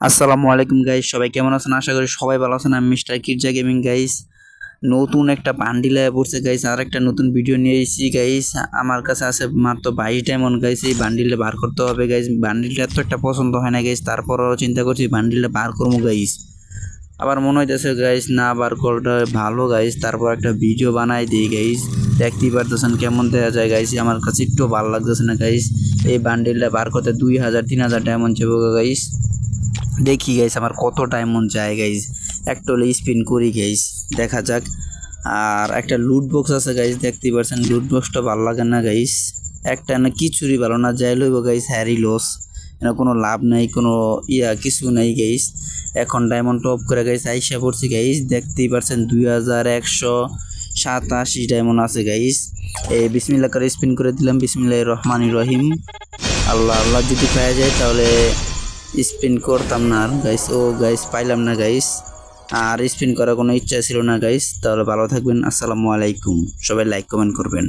আসসালামু আলাইকুম গাইস সবাই কেমন আছেন? আশা করি সবাই ভালো আছেন। আমি মিস্টার কিরজা গেমিং গাইস নতুন একটা বান্ডিল পড়ছে গাইস আর একটা নতুন ভিডিও নিয়ে এসেছি গাইস আমার কাছে আছে মাত্র বাইশ ডায়মন্ড গাইস এই বান্ডিলটা বার করতে হবে গাইস বান্ডিলটা তো একটা পছন্দ হয় না গাইস তারপরও চিন্তা করছি বান্ডিলটা বার করব গাইস আবার মনে হইতেছে গাইস না বার করলে ভালো গাইস তারপর একটা ভিডিও বানাই দিই গাইস দেখতেই পারতেছেন কেমন দেখা যায় গাইস আমার কাছে একটু ভালো লাগতেছে না গাইস এই বান্ডিলটা বার করতে দুই হাজার, তিন হাজার ডায়মন্ড যাব গাইস দেখি গাইস আমার কত ডায়মন্ড যায় গাইস একটা স্পিন করি গাইস দেখা যাক। আর একটা লুট বক্স আছে গাইস দেখতেই পারছেন লুট বক্সটা ভালো লাগে না গাইস একটা না কিছুরই ভালো না, যাই লইব গাইস হ্যারি লস এটা কোনো লাভ নাই, কোনো ইয়া, কিছু নাই গাইস এখন ডায়মন্ড টপ করে গাইস আইসা পড়ছি গাইস দেখতেই পারছেন, দুই হাজার একশো সাতাশি ডায়মন্ড আছে গাইস এই বিসমিল্লা স্পিন করে দিলাম বিসমিল্লাহ রহমান রহিম। আল্লাহ আল্লাহ যদি পাওয়া যায় তাহলে স্পিন করতাম না আর গাইস ও গাইস পাইলাম না গাইস আর স্পিন করার কোনো ইচ্ছা ছিল না গাইস তাহলে ভালো থাকবেন। আসসালামু আলাইকুম। সবাই লাইক কমেন্ট করবেন।